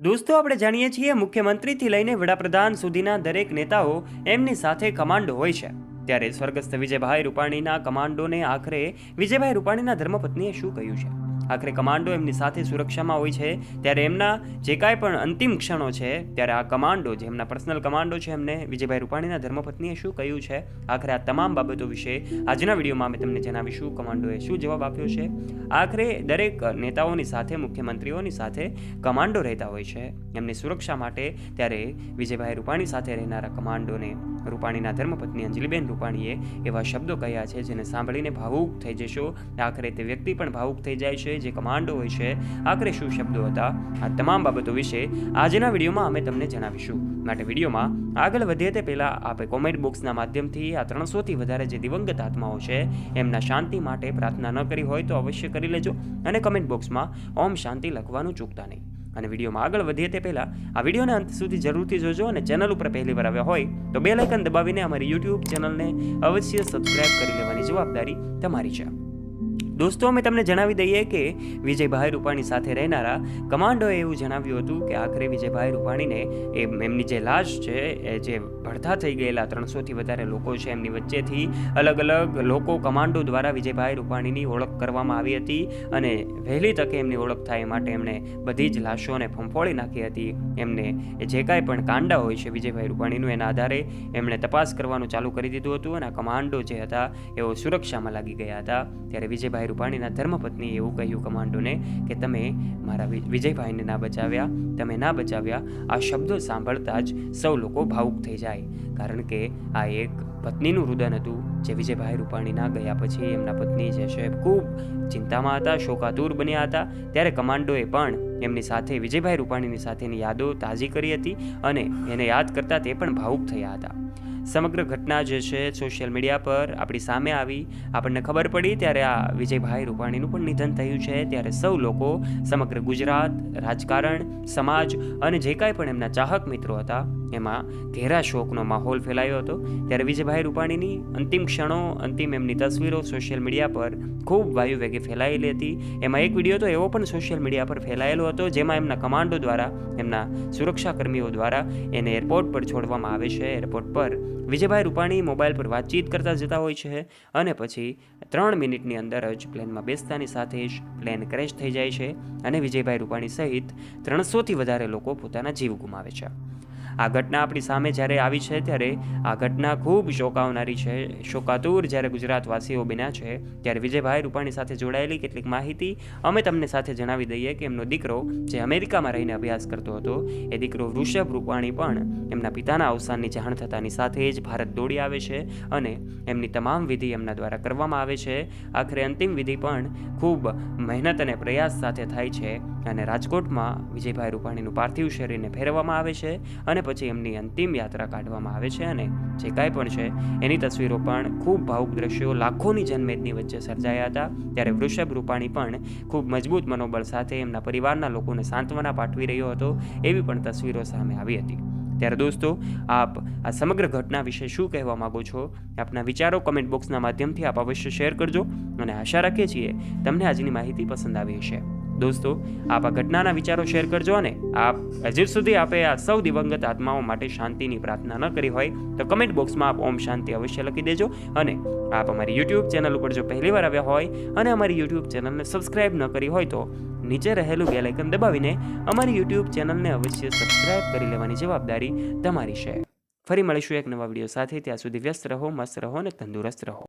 દોસ્તો, આપણે જાણીએ છીએ મુખ્યમંત્રીથી લઈને વડાપ્રધાન સુધીના દરેક નેતાઓ એમની સાથે કમાન્ડો હોય છે. ત્યારે સ્વર્ગસ્થ વિજયભાઈ રૂપાણીના કમાન્ડોને આખરે વિજયભાઈ રૂપાણીના ધર્મપત્નીએ શું કહ્યું છે? આખરે કમાન્ડો એમની સાથે સુરક્ષામાં હોય છે. ત્યારે એમના જે કાંઈ પણ અંતિમ ક્ષણો છે, ત્યારે આ કમાન્ડો જે એમના પર્સનલ કમાન્ડો છે એમને વિજયભાઈ રૂપાણીના ધર્મપત્નીએ શું કહ્યું છે? આખરે આ તમામ બાબતો વિશે આજના વિડીયોમાં અમે તમને જણાવીશું કમાન્ડોએ શું જવાબ આપ્યો છે. આખરે દરેક નેતાઓની સાથે, મુખ્યમંત્રીઓની સાથે કમાન્ડો રહેતા હોય છે. એમની સુરક્ષા માટે ત્યારે વિજયભાઈ રૂપાણી સાથે રહેનારા કમાન્ડોને રૂપાણીના ધર્મપત્ની અંજલિબેન રૂપાણીએ એવા શબ્દો કહ્યા છે જેને સાંભળીને ભાવુક થઈ જશો. આખરે તે વ્યક્તિ પણ ભાવુક થઈ જાય છે, જે કમાન્ડો હોય છે. આખરે શું શબ્દો હતા? આ તમામ બાબતો વિશે આજના વિડીયોમાં અમે તમને જણાવીશું. માટે વિડીયોમાં આગળ વધીએ તે પહેલાં આપણે કોમેન્ટ બોક્સના માધ્યમથી આ ત્રણસોથી વધારે જે દિવંગત આત્માઓ છે, એમના શાંતિ માટે પ્રાર્થના ન કરી હોય તો અવશ્ય કરી લેજો અને કમેન્ટ બોક્સમાં ઓમ શાંતિ લખવાનું ચૂકતા નહીં. અને વિડીયોમાં આગળ વધીએ તે પહેલાં આ વિડીયોને અંત સુધી જરૂરથી જોજો અને ચેનલ ઉપર પહેલી વાર આવ્યા હોય તો બે લાઇકન દબાવીને અમારી યુટ્યુબ ચેનલને અવશ્ય સબસ્ક્રાઇબ કરી લેવાની જવાબદારી તમારી છે. દોસ્તો, અમે તમને જણાવી દઈએ કે વિજયભાઈ રૂપાણી સાથે રહેનારા કમાન્ડોએ એવું જણાવ્યું હતું કે આખરે વિજયભાઈ રૂપાણીને એ એમની જે લાશ છે, એ જે ભડથા થઈ ગયેલા ત્રણસોથી વધારે લોકો છે, એમની વચ્ચેથી અલગ અલગ લોકો કમાન્ડો દ્વારા વિજયભાઈ રૂપાણીની ઓળખ કરવામાં આવી હતી અને વહેલી તકે એમની ઓળખ થાય એ માટે એમણે બધી જ લાશોને ફંફોળી નાખી હતી. એમને જે કાંઈ પણ કાંડા હોય છે વિજયભાઈ રૂપાણીનું, એના આધારે એમણે તપાસ કરવાનું ચાલુ કરી દીધું હતું અને કમાન્ડો જે હતા, એઓ સુરક્ષામાં લાગી ગયા હતા. ત્યારે વિજયભાઈ રૂપાણીના ધર્મપત્નીએ એવું કહ્યું કમાન્ડોને કે તમે મારા વિજયભાઈને ના બચાવ્યા, તમે ના બચાવ્યા, આ શબ્દો સાંભળતા જ સૌ લોકો ભાવુક થઈ જાય. કારણ કે આ એક પત્નીનું રુદન હતું જે વિજયભાઈ રૂપાણીના ગયા પછી એમના પત્ની જે છે ખૂબ ચિંતામાં હતા, શોકાતુર બન્યા હતા. ત્યારે કમાન્ડોએ પણ એમની સાથે, વિજયભાઈ રૂપાણીની સાથેની યાદો તાજી કરી હતી અને એને યાદ કરતાં તે પણ ભાવુક થયા હતા. સમગ્ર ઘટના જે છે સોશિયલ મીડિયા પર આપણી સામે આવી. આપણને ખબર પડી ત્યારે આ વિજયભાઈ રૂપાણીનું પણ નિધન થયું છે. ત્યારે સૌ લોકો, સમગ્ર ગુજરાત, રાજકારણ, સમાજ અને જે કાંઈ પણ એમના ચાહક મિત્રો હતા, એમાં ઘેરા શોકનો માહોલ ફેલાયો હતો. ત્યારે વિજયભાઈ રૂપાણીની અંતિમ ક્ષણો, અંતિમ એમની તસવીરો સોશિયલ મીડિયા પર ખૂબ વાયુ વેગે ફેલાયેલી હતી. એમાં એક વીડિયો તો એવો પણ સોશિયલ મીડિયા પર ફેલાયેલો હતો, જેમાં એમના કમાન્ડો દ્વારા, એમના સુરક્ષા કર્મીઓ દ્વારા એને એરપોર્ટ પર છોડવામાં આવે છે. એરપોર્ટ પર વિજયભાઈ રૂપાણી મોબાઈલ પર વાતચીત કરતા જતા હોય છે અને પછી ત્રણ મિનિટની અંદર જ પ્લેનમાં બેસતાની સાથે જ પ્લેન ક્રેશ થઈ જાય છે અને વિજયભાઈ રૂપાણી સહિત ત્રણસોથી વધારે લોકો પોતાના જીવ ગુમાવે છે. આ ઘટના આપણી સામે જ્યારે આવી છે ત્યારે આ ઘટના ખૂબ શોકાવનારી છે. શોકાતુર જ્યારે ગુજરાતવાસીઓ બન્યા છે ત્યારે વિજયભાઈ રૂપાણી સાથે જોડાયેલી કેટલીક માહિતી અમે તમને સાથે જણાવી દઈએ કે એમનો દીકરો જે અમેરિકામાં રહીને અભ્યાસ કરતો હતો, એ દીકરો વૃષભ રૂપાણી પણ એમના પિતાના અવસાનની જાણ થતાની સાથે જ ભારત દોડી આવે છે અને એમની તમામ વિધિ એમના દ્વારા કરવામાં આવે છે. આખરે અંતિમ વિધિ પણ ખૂબ મહેનત અને પ્રયાસ સાથે થાય છે. અને રાજકોટમાં વિજયભાઈ રૂપાણીનું પાર્થિવ શરીરને ફેરવવામાં આવે છે અને પછી એમની અંતિમ યાત્રા કાઢવામાં આવે છે અને જે કાંઈ પણ છે, એની તસવીરો પણ ખૂબ ભાવુક દ્રશ્યો લાખોની જનમેદની વચ્ચે સર્જાયા હતા. ત્યારે વૃષભ રૂપાણી પણ ખૂબ મજબૂત મનોબળ સાથે એમના પરિવારના લોકોને સાંત્વના પાઠવી રહ્યો હતો, એવી પણ તસવીરો સામે આવી હતી. ત્યારે દોસ્તો, આપ આ સમગ્ર ઘટના વિશે શું કહેવા માગો છો? આપના વિચારો કમેન્ટ બોક્સના માધ્યમથી આપ અવશ્ય શેર કરજો અને આશા રાખીએ છીએ, તમને આજની માહિતી પસંદ આવી હશે. દોસ્તો, આપ આ ઘટનાના વિચારો શેર કરજો અને આપ હજી સુધી આપે આ સૌ દિવંગત આત્માઓ માટે શાંતિની પ્રાર્થના ન કરી હોય, તો કમેન્ટ બોક્સમાં આપ ઓમ શાંતિ અવશ્ય લખી દેજો અને આપ અમારી યુટ્યુબ ચેનલ ઉપર જો પહેલીવાર આવ્યા હોય અને અમારી યુટ્યુબ ચેનલને સબસ્ક્રાઇબ ન કરી હોય તો નીચે રહેલું બેલાઇકન દબાવીને અમારી યુટ્યુબ ચેનલને અવશ્ય સબસ્ક્રાઇબ કરી લેવાની જવાબદારી તમારી છે. ફરી મળીશું એક નવા વીડિયો સાથે, ત્યાં સુધી વ્યસ્ત રહો, મસ્ત રહો અને તંદુરસ્ત રહો.